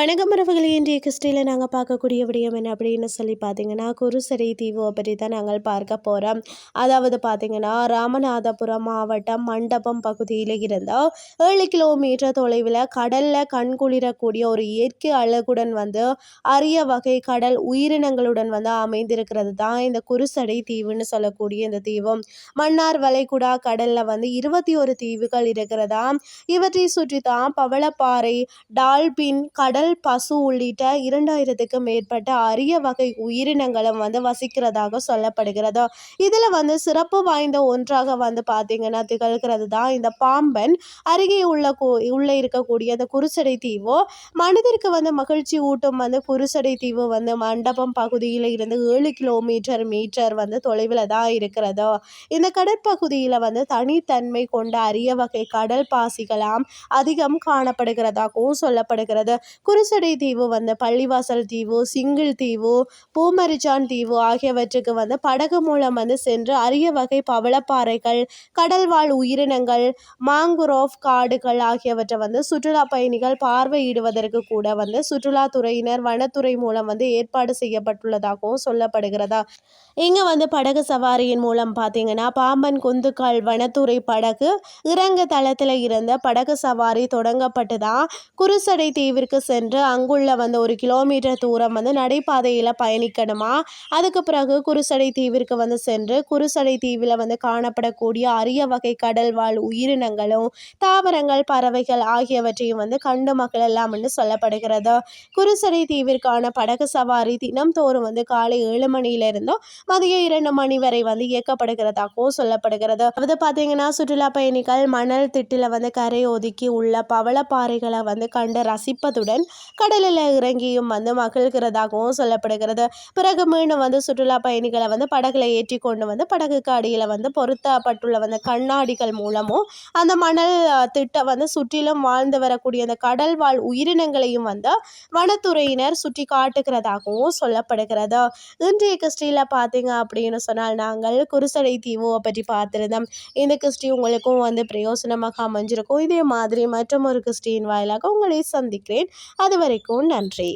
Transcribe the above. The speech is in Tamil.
வணக்கம் உறவுகளே இன்றைய கிறிஸ்டியில் நாங்கள் பார்க்கக்கூடிய விடயம் என்ன அப்படின்னு சொல்லி பார்த்தீங்கன்னா குருசரை தீவு பற்றி தான் நாங்கள் பார்க்க போகிறோம் அதாவது பார்த்தீங்கன்னா ராமநாதபுரம் மாவட்டம் மண்டபம் பகுதியில் இருந்த ஏழு கிலோமீட்டர் தொலைவில் கடலில் கண்குளிரக்கூடிய ஒரு இயற்கை அழகுடன் வந்து அரிய வகை கடல் உயிரினங்களுடன் வந்து அமைந்திருக்கிறது தான் இந்த குருசடை தீவுன்னு சொல்லக்கூடிய இந்த தீவும் மன்னார் வளைகுடா கடலில் வந்து இருபத்தி ஒரு தீவுகள் இருக்கிறதா இவற்றை சுற்றி தான் பவளப்பாறை டால்பின் கடல் கடல் பசு உள்ளிட்ட இரண்டாயிரத்துக்கும் மேற்பட்ட அரிய வகை உயிரினங்களும் வந்து வசிக்கிறதாக சொல்லப்படுகிறது. இதில் வந்து சிறப்பு வாய்ந்த ஒன்றாக வந்து பார்த்திங்கன்னா திகழ்கிறது தான் இந்த பாம்பன். அருகே உள்ள உள்ளே இருக்கக்கூடிய அந்த குருசடை தீவு. மனதிற்கு வந்து மகிழ்ச்சி ஊட்டும் வந்து குருசடை தீவு வந்து மண்டபம் பகுதியில் இருந்து ஏழு கிலோமீட்டர் மீட்டர் வந்து தொலைவில் தான் இருக்கிறது. இந்த கடற்பகுதியில் வந்து தனித்தன்மை கொண்ட அரிய வகை கடல் பாசிகளாம் அதிகம் காணப்படுகிறதாகவும் சொல்லப்படுகிறது. குரு குருசடை தீவு வந்து பள்ளிவாசல் தீவு சிங்கிள் தீவு பூமரிச்சான் தீவு ஆகியவற்றுக்கு வந்து படகு மூலம் வந்து சென்று அரிய வகை பவளப்பாறைகள் கடல்வாழ் உயிரினங்கள் மாங்குரோவ் காடுகள் ஆகியவற்றை வந்து சுற்றுலா பயணிகள் பார்வையிடுவதற்கு கூட வந்து சுற்றுலாத்துறையினர் வனத்துறை மூலம் வந்து ஏற்பாடு செய்யப்பட்டுள்ளதாகவும் சொல்லப்படுகிறதா? இங்கே வந்து படகு சவாரியின் மூலம் பார்த்தீங்கன்னா பாம்பன் குந்துக்கால் வனத்துறை படகு இறங்கு தளத்தில் இருந்த படகு சவாரி தொடங்கப்பட்டு தான் குருசடை தீவிற்கு சென்று அங்குள்ள வந்து ஒரு கிலோமீட்டர் தூரம் வந்து நடைபாதையில் பயணிக்கணுமா? அதுக்கு பிறகு குருசடை தீவிற்கு வந்து சென்று குருசடை தீவில் வந்து காணப்படக்கூடிய அரிய வகை கடல் வாழ் உயிரினங்களும் தாவரங்கள் பறவைகள் ஆகியவற்றையும் வந்து கண்டு மகளெல்லாம் என்று சொல்லப்படுகிறது. குருசடை தீவிற்கான படகு சவாரி தினம்தோறும் வந்து காலை ஏழு மணியிலிருந்தும் மதியம் இரண்டு மணி வரை வந்து இயக்கப்படுகிறதாகவும் சொல்லப்படுகிறது. அது பார்த்தீங்கன்னா சுற்றுலா பயணிகள் மணல் திட்டில் வந்து கரை ஒதுக்கி உள்ள பவளப்பாறைகளை வந்து கண்டு ரசிப்பதுடன் கடலில் இறங்கியும் வந்து மகிழ்கிறதாகவும் சொல்லப்படுகிறது. பிறகு மீண்டும் வந்து சுற்றுலா பயணிகளை வந்து படகுல ஏற்றி கொண்டு வந்து படகுக்கு அடியில் வந்து பொருத்தப்பட்டுள்ள வந்து கண்ணாடிகள் மூலமும் அந்த மணல் திட்டம் வந்து சுற்றிலும் வாழ்ந்து வரக்கூடிய அந்த கடல் வாழ் உயிரினங்களையும் வந்து வனத்துறையினர் சுற்றி காட்டுகிறதாகவும் சொல்லப்படுகிறது. இன்றைய கிறிஸ்டியில் பார்த்தீங்க அப்படின்னு சொன்னால் நாங்கள் குருசடை தீவுவை பற்றி பார்த்துருந்தோம். இந்த கிறிஸ்டி உங்களுக்கும் வந்து பிரயோசனமாக அமைஞ்சிருக்கும். இதே மாதிரி மற்றும் ஒரு கிறிஸ்டியின் வாயிலாக உங்களை சந்திக்கிறேன். அது வரைக்கும் நன்றி.